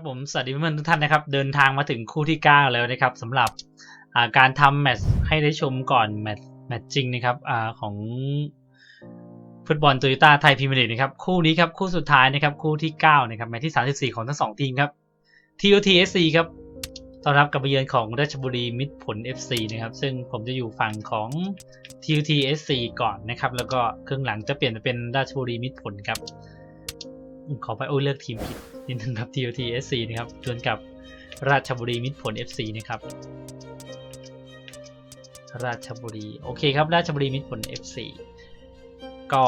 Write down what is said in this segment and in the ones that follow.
ครับผมสวัสดีเพื่อนทุกท่านนะครับ เดินทางมาถึงคู่ที่ 9 แล้วนะครับสำหรับาการทำแมตช์ให้ได้ชมก่อนแมตช์แมตช์จริงนะครับอของฟุตบอลโตโยต้าไทยพรีเมียร์ลีกนะครับคู่นี้ครับคู่สุดท้ายนะครับคู่ที่ 9 นะครับแมตช์ที่ 34 ของทั้งสองทีมครับ TOTSC ครับต้อนรับกับเยือนของราชบุรีมิตรผล FC นะครับซึ่งผมจะอยู่ฝั่งของ TOTSC ก่อนนะครับแล้วก็ครึ่งหลังจะเปลี่ยนเป็นราชบุรีมิตรผลครับ ขอไปโอ้เลือกทีมผิดนิดนึงครับ TOT SC นะครับดวลกับราชบุรีมิตรผล FC นะครับ ราชบุรีโอเคครับ ราชบุรีมิตรผล FC ก็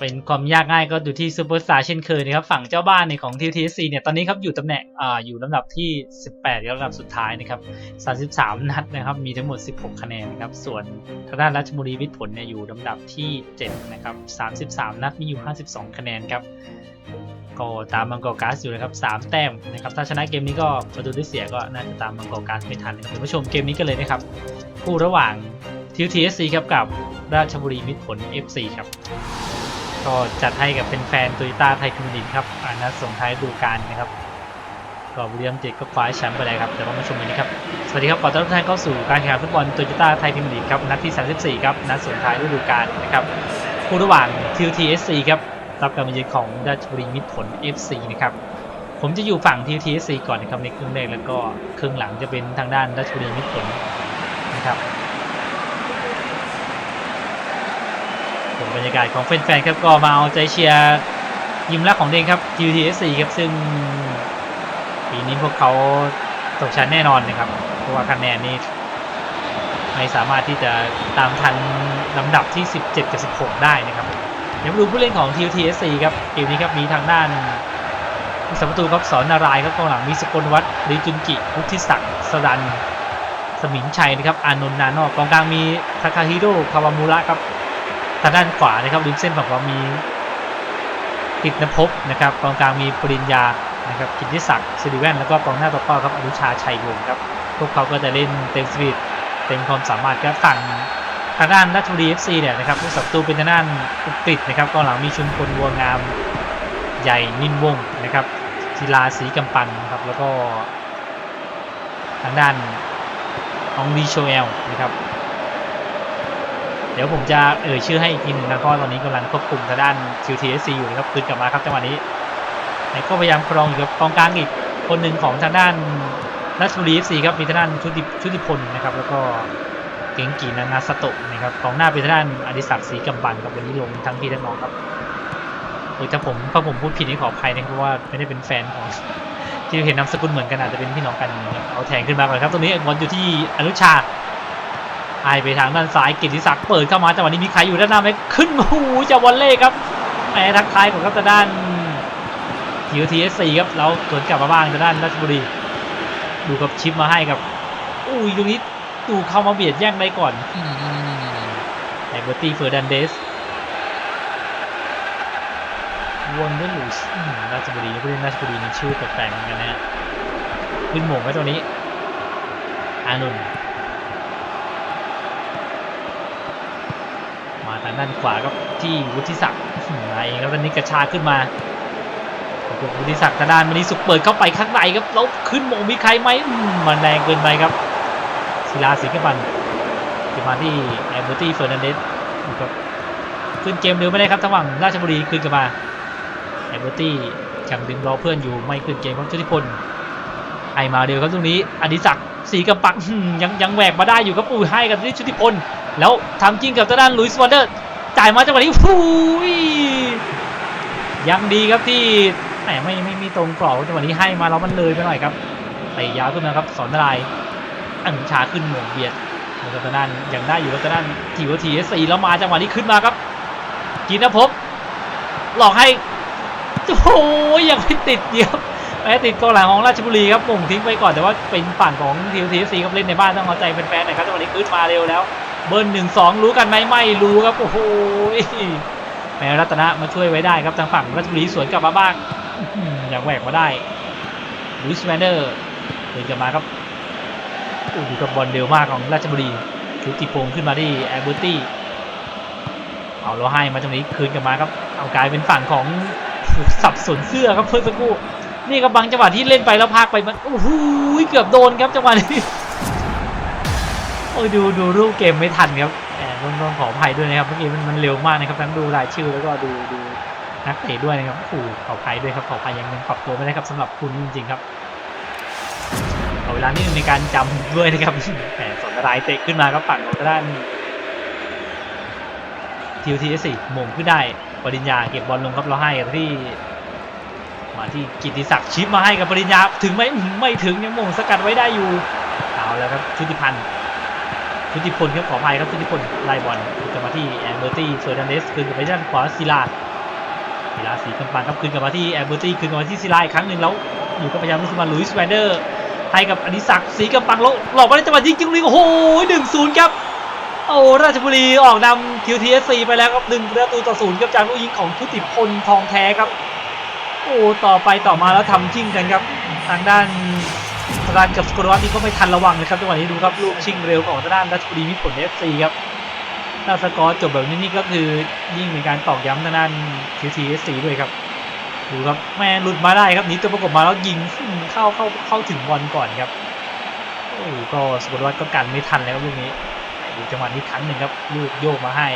เป็นความยากง่ายก็ดูที่ซูเปอร์สตาร์เช่นเคยนะครับฝั่งเจ้าบ้านในของ TOTSC เนี่ยตอนนี้ครับอยู่ตำแหน่งอ่าอยู่ลำดับที่ 18ครับลำดับสุดท้ายนะครับ33 นัดนะครับมีทั้งหมด 16 คะแนนนะครับส่วนทางด้านราชบุรีมิตรผลเนี่ยอยู่ลำดับที่ 7 นะครับ 33 นัดมีอยู่ 52 คะแนนครับ ก็ตามมังกรก๊าซอยู่นะครับ3แต้มนะครับถ้าชนะเกมนี้ก็ประตูได้เสียก็น่าจะตามมังกรก๊าซไม่ทันนะครับเดี๋ยวมาชมเกมนี้กันเลยนะครับคู่ระหว่างทิวทีเอสซีครับกับราชบุรีมิตรผล FC ครับก็จัดให้กับเป็นแฟนโตโยต้าไทยพิมลินครับอ่านัดส่งท้ายฤดูกาลนะครับก็บุรีรัมย์เจ็ดก็คว้าแชมป์ไปแล้วครับเดี๋ยวเรามาชมกันนะครับสวัสดีครับขอต้อนรับทุกท่านเข้าสู่การแข่งขันฟุตบอลโตโยต้าไทยพิมลินครับนัดที่ 34 ครับนัดส่งท้ายฤดูกาลนะครับคู่ระหว่าง TTSC ครับ รับการมาเยือนของราชบุรีมิตรผล FC นะครับผมจะอยู่ฝั่ง TTSC ก่อนนะครับในครึ่งแรกแล้วก็ครึ่งหลังจะเป็นทางด้านราชบุรีมิตรผลนะครับเป็นบรรยากาศของแฟนๆครับก็มาเอาใจเชียร์ยิมรักของเดงครับ TTSC ครับซึ่งปีนี้พวกเขาตกชั้นแน่นอนนะครับ เพราะว่าคะแนนนี่ไม่สามารถที่จะตามทันลำดับที่ 17 กับ 16 ได้นะครับ ดี๋ยวมาดูผู้เล่นของ TTSC ครับเกมนี้ครับมีทางด้านสมประตูครับสอนนารายครับกองหลังมีสกลวัฒน์ริจุนกิพุทธิศักดิ์สรัน สมิงชัยนะครับ อานนท์นานอกกองกลางมีทาคาฮิโร่คาวามูระครับทางด้านขวานะครับริมเส้นฝั่งขวามีกิตนภพนะครับกองกลางมีปริญญานะครับกิตติศักดิ์สิริแว่นแล้วก็กองหน้าตัวเป้าครับอนุชาชัยวงศ์ครับพวกเขาก็จะเล่นเต็มสปีดเต็มความสามารถครับฝั่ง ทางด้านราชบุรี FC เนี่ยนะครับผู้สับตูเป็นทางด้านอุกฤษนะครับกองหลังมีชุมพลวัวงามใหญ่นินวงนะครับศิลาศรีกำปันนะครับแล้วก็ทางด้านองลีโชเอลนะครับ เดี๋ยวผมจะเอ่ยชื่อให้อีกทีหนึ่งนะเพราะตอนนี้กำลังควบคุมทางด้าน QTSC อยู่นะครับคืนกลับมาครับจังหวะนี้แต่ก็พยายามครองอยู่กับกองกลางอีกคนหนึ่งของทางด้านราชบุรี FC ครับมีทางด้านชุติชุติพลนะครับ แล้วก็ เก่งกีนานาสโตะนะครับกองหน้าเป็นทางด้านอดิศักดิ์ศรีกำปันครับวันนี้ลงทั้งพี่ทั้งน้องครับโอ้ถ้าผมถ้าผมพูดผิดนี่ขออภัยนะเพราะว่าไม่ได้เป็นแฟนของที่เห็นนามสกุลเหมือนกันอาจจะเป็นพี่น้องกันเอาแทงขึ้นมาก่อนครับตรงนี้บอลอยู่ที่อนุชาไอไปทางด้านซ้ายกิติศักดิ์เปิดเข้ามาจังหวะนี้มีใครอยู่ด้านหน้าไหมขึ้นโอ้โหจะวอลเล่ครับแหมทักทายของครับด้านทีทีเอสซีครับแล้วสวนกลับมาบ้างทางด้านราชบุรีดูกับชิปมาให้กับอุ้ยตรงนี้ ตูเข้ามาเบียดแย่งได้ก่อนแอกเบอร์ตี้เฟอร์ดันเดสวนด้วยลูสอืมราชบุรีผู้เล่นราชบุรีนี่ชื่อแปลกๆเหมือนกันนะฮะขึ้นหม่งไว้ตัวนี้ อานุนท์มาทางด้านขวาครับที่วุฒิศักดิ์อืมมาเองครับตอนนี้กระชากขึ้นมาวุฒิศักดิ์ทางด้านมันนี้สุกเปิดเข้าไปข้างในครับแล้วขึ้นหม่งมีใครไหมอืมมันแรงเกินไปครับ ศิลาสิงห์ปันจะมาที่แอมเบอร์ตี้เฟอร์นันเดสครับขึ้นเกมเร็วไม่ได้ครับทั้งฝั่งราชบุรีขึ้นกลับมาแอมเบอร์ตี้ยังดึงรอเพื่อนอยู่ไม่ขึ้นเกมครับชุติพลไอมาเร็วครับตรงนี้อดิศักดิ์สีกำปักยังยังแหวกมาได้อยู่ครับอุ้ยให้กับชุติพลแล้วทำจริงกับทางด้านลุยส์วันเดอร์จ่ายมาจังหวะนี้ฟูยยังดีครับที่แหมไม่ไม่ม่ตรงกรอบจังหวะนี้ให้มาแล้วมันเลยไปหน่อยครับเตะยาวขึ้นมาครับสอนนารายณ์ อันชาขึ้นหม่งเบียดโมกตนันยังได้อยู่กัตนันทีวทีเอสีแล้วมาจังหวะนี้ขึ้นมาครับกินนะพบหลอกให้โอ้โหยังไม่ติดเดียวแม้ติดกองหลังของราชบุรีครับหม่งทิ้งไปก่อนแต่ว่าเป็นฝั่งของทีวทีสี่ครับเล่นในบ้านต้องเอาใจเป็นแฟนหน่อยครับจังหวะนี้ขึ้นมาเร็วแล้ว เบิร์นหนึ่งสองรู้กันไหมไม่รู้ครับโอ้โหแม้รัตนะมาช่วยไว้ได้ครับทางฝั่งราชบุรีสวนกลับมาบ้างอื้อหือยังแหวกมาได้ลุยส์แวนเดอร์เดินกลับมาครับ อ้โหกับบอลเร็วมากของราชบุรีชุติพงศ์ขึ้นมาที่แอร์เบอร์ตี้เอาเราให้มาตรงนี้คืนกลับมาครับเอากลายเป็นฝั่งของสับสนเสื้อครับเพื่อนสักครู่นี่ก็บางจังหวะที่เล่นไปแล้วพากไปมันโอ้โหเกือบโดนครับจังหวะนี้โอ้ยดูดูรูปเกมไม่ทันครับแอบต้องต้องขออภัยด้วยนะครับเมื่อกี้มันมันเร็วมากนะครับทั้งดูรายชื่อแล้วก็ดูดูนักเตะด้วยนะครับโอ้ขออภัยด้วยครับขออภัยยังยังปรับตัวไม่ได้ครับสำหรับคุณจริงๆครับ ลานิดนึงในการจำด้วยนะครับแหมสนรายเตะขึ้นมาครับฝั่งของด้านทีทีสี่มงขึ้นได้ปริญญาเก็บบอลลงครับเราให้กันที่ มาที่กิติศักดิ์ชิปมาให้กับปริญญา ถึงไหมอื้อหือไม่ถึงยังมงสกัดไว้ได้อยู่เอาแล้วครับชุติพันธ์ชุติพลครับขออภัยครับชุติพลไล่บอลกลับมาที่แอร์เบอร์ตี้เฟอร์นันเดสคืนกลับไปด้านขวาศิลาศิลาสีกำปันครับคืนกลับมาที่แอร์เบอร์ตี้คืนกลับมาที่ศิลาอีกครั้งหนึ่งแล้วอยู่กับพยายามลุสมาลุยส์แวนเดอร์ ให้กับอดิศักดิ์สีกำปังแล้วหลอกมาได้จังหวะยิงจิ้งลีโอ้โหหนึ่งศูนย์ครับโอ้ราชบุรีออกนำ QTSC ไปแล้วครับหนึ่งประตูต่อศูนย์ครับจากลูกยิงของชุติพลทองแท้ครับ โอ้ต่อไปต่อมาแล้วทำชิ่งกันครับ ทางด้านทางด้านกับสกอรวัตนี่ก็ไม่ทันระวังเลยครับจังหวะนี้ดูครับลูกชิงเร็วของทางด้านราชบุรีมิตรผล FC ครับถ้าสกอร์จบแบบนี้นี่ก็คือยิ่งเป็นการตอกย้ำทางด้าน QTSC ด้วยครับ ดูครับแม่หลุดมาได้ครับหนีตัวประกบมาแล้วยิงเข้าเข้าเข้าถึงบอลก่อนครับโอ้ก็สกอรวัตก็กันไม่ทันแล้วลูกนี้ดูจังหวะนี้ครั้งหนึ่งครับลูกโยกมาให้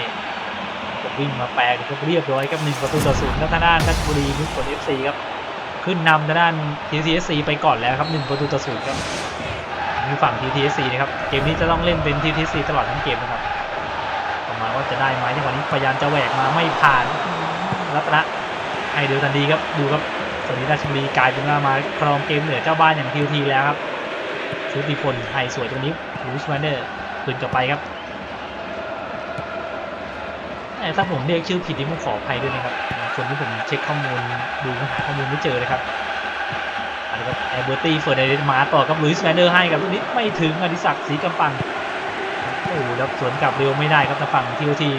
ก็วิ่งมาแปลก็เรียบร้อยครับหนึ่งประตูต่อศูนย์ครับทางด้านราชบุรีมิตรผลเอฟซีครับขึ้นนำทางด้าน TTSC ไปก่อนแล้วครับหนึ่งประตูต่อศูนย์ครับนี่ฝั่ง TTSC นะครับเกมนี้จะต้องเล่นเป็น TTSC ตลอดทั้งเกมนะครับประมาณว่าจะได้ไหมจังหวะนี้พยายามจะแหวกมาไม่ผ่านรัตนะ ให้เดียวทันดีครับดูครับตอนนี้ราชบุรีกลายเป็นว่ามาครองเกมเหนือเจ้าบ้านอย่าง TT แล้วครับชุติพลไฮสวยตรงนี้ลูสแวนเดอร์คืนกลับไปครับแต่ถ้าผมเรียกชื่อผิดนี่ผมขออภัยด้วยนะครับคนที่ผมเช็คข้อมูลดูหาข้อมูลไม่เจอเลยครับอันนี้ครับแอร์เบอร์ตี้เฟิร์นเดนมาต่อกับลุยส์แวนเดอร์ให้กับลูกนี้ไม่ถึงอดิศักดิ์ศรีกำปังโอ้โหแล้วสวนกลับเร็วไม่ได้ครับทางฝั่งทีโอที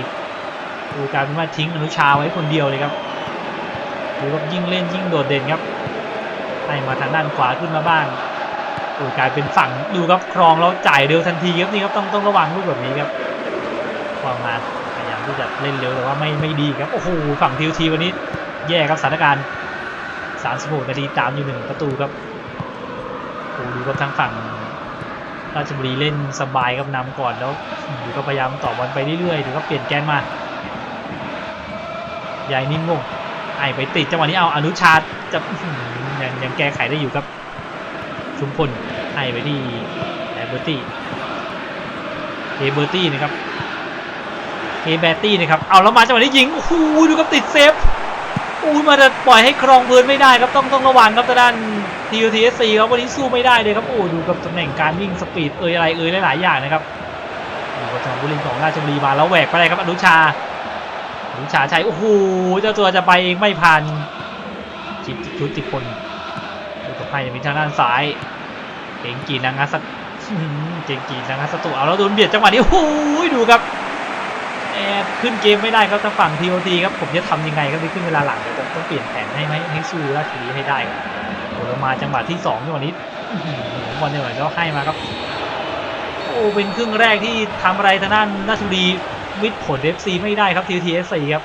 ดูกลารเป็นว่าทิ้งอนุชาไว้คนเดียวเลยครับ ดูครับยิ่งเล่นยิ่งโดดเด่นครับให้มาทางด้านขวาขึ้นมาบ้างโอ้กลายเป็นฝั่งดูครับครองแล้วจ่ายเร็วทันทีครับนี่ครับต้องต้องระวังลูกแบบนี้ครับวางมาพยายามที่จะเล่นเร็วแต่ว่าไม่ไม่ดีครับโอ้โหฝั่งทีทีวันนี้แย่ครับสถานการณ์36นาทีตามอยู่หนึ่งประตูครับโอ้ดูครับทางฝั่งราชบุรีเล่นสบายครับนำก่อนแล้วดูก็พยายามต่อบอลไปเรื่อยๆดูก็เปลี่ยนแกนมาใหญ่นิ่งงง ไอไปติดจังหวะนี้เอาอนุชาจะยังยังแก้ไขได้อยู่ครับ ชุมพลให้ไปที่แอเบอร์ตี้เอเบอร์ตี้นะครับเอเบอร์ตี้นะครับเอาแล้วมาจังหวะนี้ยิงโอ้โหดูครับติดเซฟอู้มาจะปล่อยให้ครองเบิร์นไม่ได้ครับต้องต้องระวังครับทางด้าน TUTSC ครับวันนี้สู้ไม่ได้เลยครับโอ้ดูกับตำแหน่งการวิ่งสปีดเอ่ยอะไรเอ่ยหลายๆอย่างนะครับดูกับจังบุรีของราชบุรีมาแล้วแหวกไปเลยครับอนุชา อนุชาชัยโอ้โหเจ้าตัวจะไปเองไม่ผ่านจิตชุติพลดูกับไพ่จะมีทางด้านซ้ายเก่งกีนางาสอื้อหือเก่งกีนางาสตุเอาแล้วโดนเบียดจังหวะนี้โอ้โหดูครับแอบขึ้นเกมไม่ได้ครับทางฝั่ง TOT ครับผมจะทำยังไงครับในขึ้นเวลาหลังเดี๋ยวต้องเปลี่ยนแผนให้ให้ให้สู้ราชบุรีให้ได้ครับโอ้แล้วมาจังหวะที่สองจังหวะนี้บอลจังหวะก็ให้มาครับโอ้เป็นครึ่งแรกที่ทำอะไรทางด้านราชบุรี วิทย์ผล FC ไม่ได้ครับ TOT FC ครับ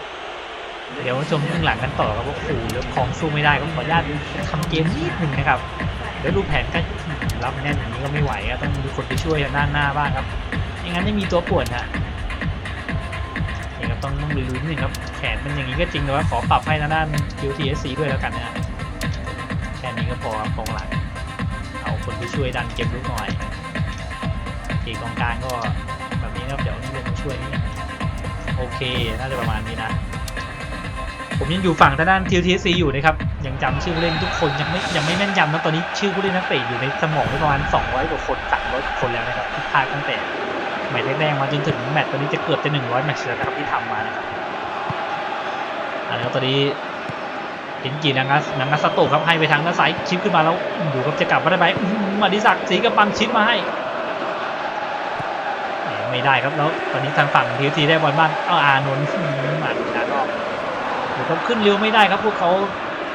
เดี๋ยวมาชมครึ่งหลังกันต่อครับว่าโอ้โหแล้วของสู้ไม่ได้ครับขออนุญาตทำเกมนิดหนึ่งนะครับเดี๋ยวดูแผนก็รับแน่นอย่างนี้ก็ไม่ไหวครับต้องมีคนไปช่วยทางด้านหน้าบ้างครับไม่งั้นไม่มีตัวปวนฮะนี่ครับต้องต้องลุยนิดนึงครับแขนเป็นอย่างนี้ก็จริงแต่ว่าขอปรับให้ทางด้าน QTSC ด้วยแล้วกันนะแค่นี้ก็พอครับกองหลังเอาคนไปช่วยดันเก็บลูกหน่อยทีกองกลางก็แบบนี้ครับเดี๋ยวนี่ลงมาช่วยนี่ โอเค น่าจะประมาณนี้นะ ผมยังอยู่ฝั่งทางด้าน TTC อยู่นะครับ ยังจำชื่อผู้เล่นทุกคนยังไม่ยังไม่แม่นยำนะตอนนี้ชื่อผู้เล่นนักเตะอยู่ในสมองประมาณ 200 กว่าคน 300กว่าคนแล้วนะครับที่พลาดตั้งแต่แมตช์แรกๆมาจนถึงแมตช์ตอนนี้จะเกือบจะ 100 แมตช์แล้วนะครับที่ทำมานะครับอันนี้ตอนนี้เห็นกี่นังกัสนังกัสโตครับให้ไปทางด้านซ้ายชิปขึ้นมาแล้วดูครับจะกลับมาได้ไหมมาดิศักดิ์ศรีกำปังชิปมาให้ ไม่ได้ครับแล้วตอนนี้ทางฝั่งทีทีได้บอลบ้างเอาอานนท์หมาด้านนอกเดี๋ยวเขาขึ้นเร็วไม่ได้ครับพวกเขา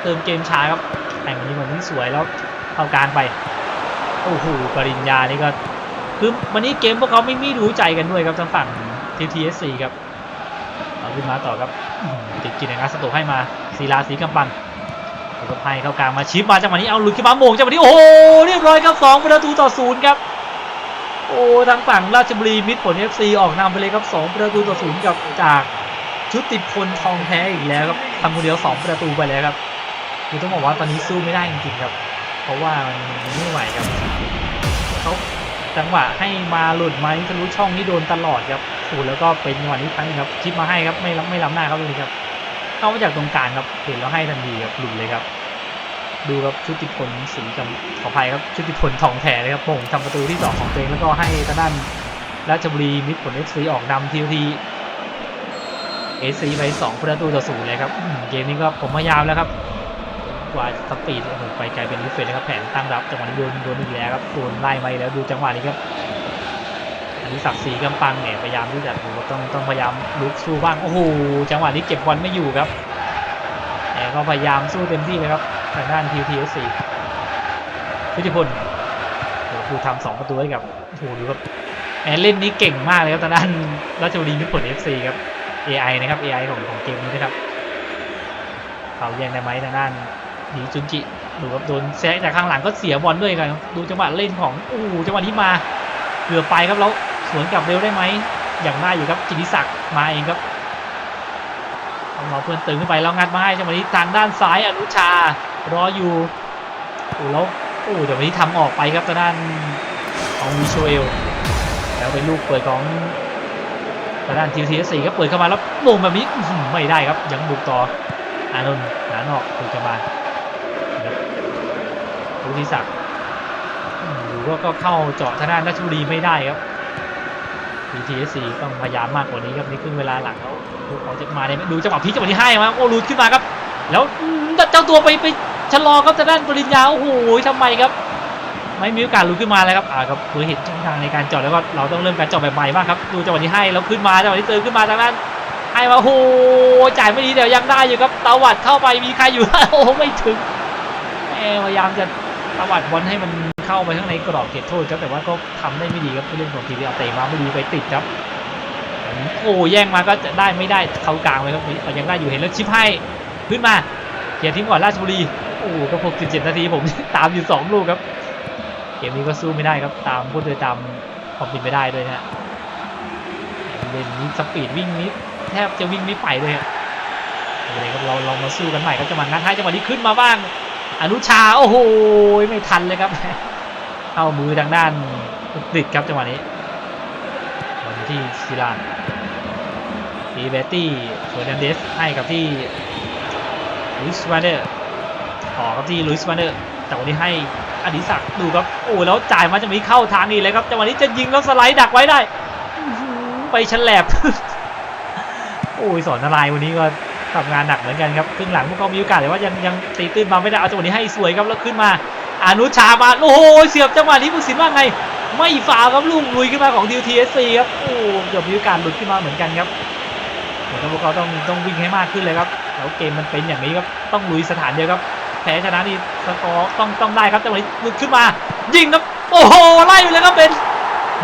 เติมเกมช้าครับแต่งวันนี้วันนี้สวยแล้วเข้ากลางไปโอ้โหปริญญานี่ก็คือวันนี้เกมพวกเขาไม่มีรู้ใจกันด้วยครับทางฝั่ง TTSC ครับเอาขึ้นมาต่อครับติดกินงานสตกให้มาศิลาสีกำปังแล้วก็ให้เข้ากลางมาชิปมาจังหวะนี้เอาลุดขึ้นมาโมงจังหวะนี้โอ้โหเรียบร้อยครับสองประตูต่อศูนย์ครับ โอ้ทางฝั่งราชบุรีมิตรผล FC ออกนำไปเลยครับสองประตูต่อศูนย์กับจากชุดติดพลทองแท้อีกแล้วครับทำคนเดียวสองประตูไปแล้วครับคือต้องบอกว่าตอนนี้สู้ไม่ได้จริงๆครับ เพราะว่ามันไม่ไหวครับเขาจังหวะให้มาหลุดไหมทะลุช่องนี่โดนตลอดครับโอ้แล้วก็เป็นจังหวะนี้ครั้งนึงครับชิปมาให้ครับไม่รับไม่ล้ำหน้าครับตรงนี้ครับเข้ามาจากตรงกลางครับเห็นแล้วให้ทันทีครับหลุดเลยครับ ดูครับชุติพลสีกับขออภัยครับชุติพลทองแท้เลยครับโป่งทำประตูที่สองของตัวเองแล้วก็ให้ทางด้านราชบุรีมิตรผลเอฟซีออกนำทีทีเอซีไปสองประตูต่อศูนย์เลยครับเกมนี้ก็ผมพยายามแล้วครับกว่าสปีดโอ้โหไปไกลเป็นลิฟเฟตเลยครับแผนตั้งรับจังหวะนี้โดนโดนอีกแล้วครับโดนไล่มาแล้วดูจังหวะนี้ครับอันนี้ศักดิ์ศรีกำปังเนี่ยพยายามที่จะต้องต้องพยายามลุกสู้บ้างโอ้โหจังหวะนี้เก็บบอลไม่อยู่ครับแต่ก็พยายามสู้เต็มที่เลยครับ ทางด้านทีทีเอสซีพิธิพลโอ้โหทำสองประตูให้กับโอ้โหดูครับแอนเล่นนี้เก่งมากเลยครับทางด้านราชบุรีมิตรผลเอฟซีครับ AI นะครับ AI ของของเกมนี้นะครับเขาแย่งได้ไหมทางด้านดีจุนจิดูครับโดนแซะจากข้างหลังก็เสียบอลด้วยกันดูจังหวะเล่นของโอ้โหจังหวะนี้มาเกือบไปครับแล้วสวนกลับเร็วได้ไหมอย่างน่าอยู่ครับจิติศักดิ์มาเองครับเอาหมอเพื่อนตึงขึ้นไปแล้วงัดมาให้จังหวะนี้ทางด้านซ้ายอนุชา รออยู่โอ้แล้วโอ้จังหวะนี้ทำออกไปครับทางด้านของวิชเอลแล้วเป็นลูกเปิดของทางด้านทีทีสี่ก็เปิดเข้ามาแล้วมงแบบนี้ไม่ได้ครับยังบุกต่ออานนท์หนานอกถูกจะมาครับลูกที่สักดิ์อืมดูว่าก็เข้าเจาะทางด้านราชบุรีไม่ได้ครับ BTSC ต้องพยายามมากกว่านี้ครับในครึ่งเวลาหลังแล้วดูเขาจะมาได้ไหมดูจังหวะพลิกจังหวะที่ให้มาโอ้รูดขึ้นมาครับ แล้วเจ้าตัวไปไป ชะลอครับทางด้านปริญญาโอ้โหทำไมครับ ไม่มีโอกาสลุกขึ้นมาเลยครับอ่าครับคือเห็นช่องทางในการจอดแล้วก็เราต้องเริ่มการจอดแบบใหม่บ้างครับดูจังหวะที่ให้แล้วขึ้นมาจังหวะที่เติมขึ้นมาทางด้านให้มาโอ้โหจ่ายไม่ดีแต่ยังได้อยู่ครับตาวัดเข้าไปมีใครอยู่โอ้ไม่ถึงแพยายามจะตาวัดบอลให้มันเข้าไปข้างในกรอบเขตโทษครับแต่ว่าก็ทำได้ไม่ดีครับเล่นของทีมเอาเตะมาไม่ดีไปติดครับโอ้แย่งมาก็จะได้ไม่ได้เข้ากลางเลยครับยังได้อยู่เห็นแล้วชิปให้ขึ้นมาเขียนทิ้งก่อนราชบุรี โอ้ก็67 นาทีผม ตามอยู่ 2 ลูกครับ เกมนี้ก็สู้ไม่ได้ครับ ตามพูดโดยตามความเป็นไปได้ด้วยนะฮะเล่นนี้สปีดวิ่งนี้แทบจะวิ่งไม่ไปเลยครับเอาเลยครับเราลองมาสู้กันใหม่ครับจังหวะงัดให้จังหวะนี้ขึ้นมาบ้าง อนุชาโอ้โหไม่ทันเลยครับเข้ามือทางด้านติดครับจังหวะนี้บอลที่ซิลานดีเบตตี้เฟอร์นันเดสให้กับที่ลุยสวาเดอร์ ต่อกับที่ลุยส์วาเดอร์แต่วันนี้ให้อดิศักดูครับโอ้แล้วจ่ายมาจะมีเข้าทางนี้เลยครับจังหวะนี้จะยิงแล้วสไลด์ดักไว้ได้ไปฉลบโอ้ยสอนนารายณ์วันนี้ก็ทำงานหนักเหมือนกันครับครึ่งหลังพวกเขามีโอกาสแต่ว่ายังยังตีตื้นมาไม่ได้เอาจังหวะนี้ให้สวยครับแล้วขึ้นมาอนุชามาโอ้โหเสียบจังหวะนี้ผู้สินว่าไง ไม่ฝ่าวครับลูกลุยขึ้นมาของทีทีเอสซีครับโอ้เกือบมีโอกาสหลุดขึ้นมาเหมือนกันครับเหมือนพวกเขาต้องต้องวิ่งให้มากขึ้นเลยครับแล้วเกมมันเป็นอย่างนี้ครับต้องลุยสถานเดียวครับ แพ้ชนะนี่สกอร์ต้องต้องได้ครับจังหวะนี้ลุดขึ้นมา ยิงครับ โอ้โห ไล่ไปเลยครับเป็น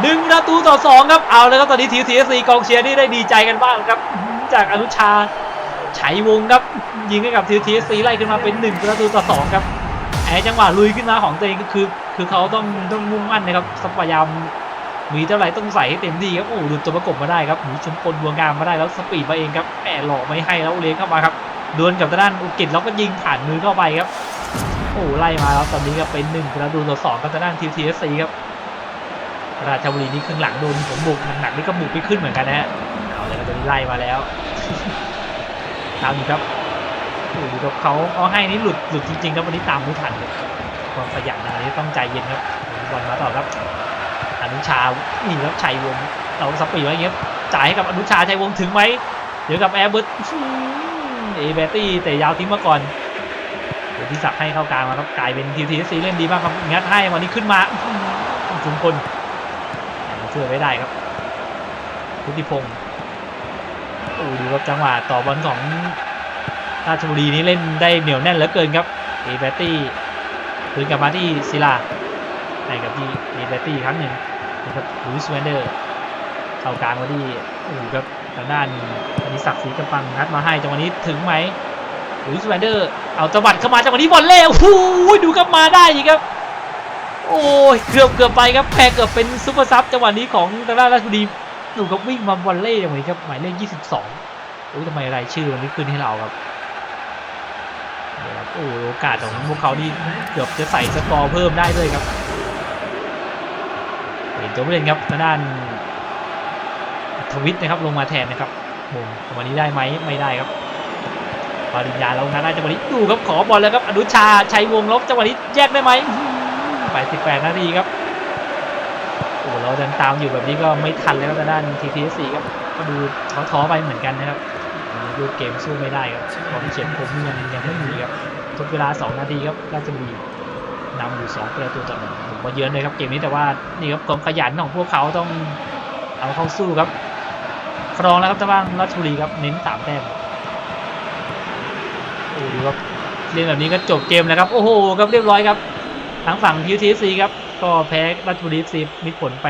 หนึ่งประตูต่อสองครับ เอาเลยครับตอนนี้ทีทีเอสซีกองเชียร์นี่ได้ดีใจกันบ้างครับ จากอนุชาชัยวงครับ ยิงให้กับทีทีเอสซีไล่ขึ้นมาเป็นหนึ่งประตูต่อสองครับไอ้จังหวะลุยขึ้นมาของตัวเองก็คือ คือเขาต้องต้องมุ่งมั่นนะครับพยายามมีเท่าไหร่ต้องใส่ให้เต็มที่ครับ โอ้หลุดตัวประกบมาได้ครับหนีชมพลบัวงามมาได้แล้วสปีดมาเองครับแหมหลอกไม่ให้แล้วเลี้ยงเข้ามาครับ ดวลกับด้านอุกิจแล้วก็ยิงผ่านมือเข้าไปครับโอ้ไล่มาแล้วตอนนี้ก็เป็นหนึ่งประตูต่อสองกับด้านทีทีเอสซีครับราชบุรีนี่ครึ่งหลังโดนผมบุกหนักๆนี่ก็บุกไม่ขึ้นเหมือนกันนะฮะเอาเลยครับตอนนี้ไล่มาแล้วตามอยู่ครับโอ้ดูครับเขาเขาให้นี่หลุดหลุดจริงๆครับวันนี้ตามไม่ทันเลยความขยันอย่างนี้ต้องใจเย็นครับบอลมาต่อครับอนุชานี่ครับชัยวงเราสปีดไว้เงี้ยจ่ายให้กับอนุชาชัยวงถึงไหมเดี๋ยวกับแอร์เบิร์ต เอเบตตี้แต่ยาวทิ้งมาก่อนเดี๋ยวที่สักให้เข้ากลางมาครับกลายเป็นทีทีซีเล่นดีมากครับงัดให้วันนี้ขึ้นมาจุมพลแต่มาช่วยไว้ได้ครับพุทธิพงศ์โอ้ดูครับจังหวะต่อบอลของราชบุรีนี้เล่นได้เหนียวแน่นเหลือเกินครับเอเบตตี้คืนกลับมาที่ศิลาให้กับที่เอเบตตี้ครั้งหนึ่งนะครับลุยส์แวนเดอร์เข้ากลางมาที่โอ้ครับ ทางด้านอนิศักดิ์ศรีกำปังนัดมาให้จังหวะนี้ถึงไหมลุยส์แวนเดอร์เอาจังหวัดเข้ามาจังหวะนี้บอลเล่โอ้โหดูครับมาได้อีกครับ โอ้ยเกือบเกือบไปครับแพ้เกือบเป็นซุปเปอร์ซับจังหวะนี้ของทางด้านราชบุรีดูครับวิ่งมาบอลเล่อย่างนี้ครับหมายเลข22โอ้ยทำไมรายชื่อมันไม่ขึ้นให้เราครับเดี๋ยวครับโอ้โอกาสของพวกเขานี่เกือบจะใส่สกอร์เพิ่มได้ด้วยครับเห็นตัวผู้เล่นครับทางด้าน ทวิตนะครับลงมาแทนนะครับมงจังหวะนี้ได้ไหมไม่ได้ครับปริญญาเราทางด้จังหวะนี้ดูครับขอบอลแล้วครับอนุชาชัยวงลบจังหวะนี้แยกได้ไหม88นาทีครับโอ้เราเดินตามอยู่แบบนี้ก็ไม่ทันแล้วทางด้าน TTSC ครับก็ดูท้อๆไปเหมือนกันนะครับรูเกมสู้ไม่ได้ครับความเฉียบคมยังยังไม่มีครับทุกเวลา 2 นาทีครับราชบุรีนำอยู่ 2 ประตูต่อหนึ่งผมว่าเยอะเลยครับเกมนี้แต่ว่านี่ครับความขยันของพวกเขาต้องเอาเข้าสู้ครับ ครองแล้วครับทางด้านราชบุรีครับเน้นสามแต้มโอ้ดูครับเล่นแบบนี้ก็จบเกมแล้วครับ โอ้โหครับเรียบร้อยครับทางฝั่ง QTFC ครับ ก็แพ้ราชบุรี FC มีผลไป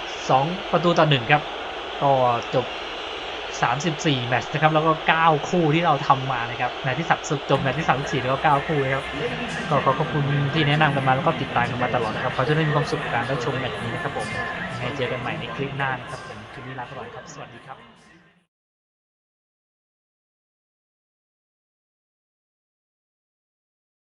2 ประตูต่อ1ครับ ก็จบ 34 แมตช์นะครับ แล้วก็ 9 คู่ที่เราทำมานะครับแมตช์ที่สักสุดจบแมตช์ที่34แล้วก็ 9 คู่นะครับก็ขอขอบคุณที่แนะนำกันมาแล้วก็ติดตามกันมาตลอดนะครับขอให้ทุกท่านมีความสุขการได้ชมแมตช์นี้นะครับผมยังไงเจอกันใหม่ในคลิปหน้านะครับ คืนนี้ลาไปก่อนครับ สวัสดีครับ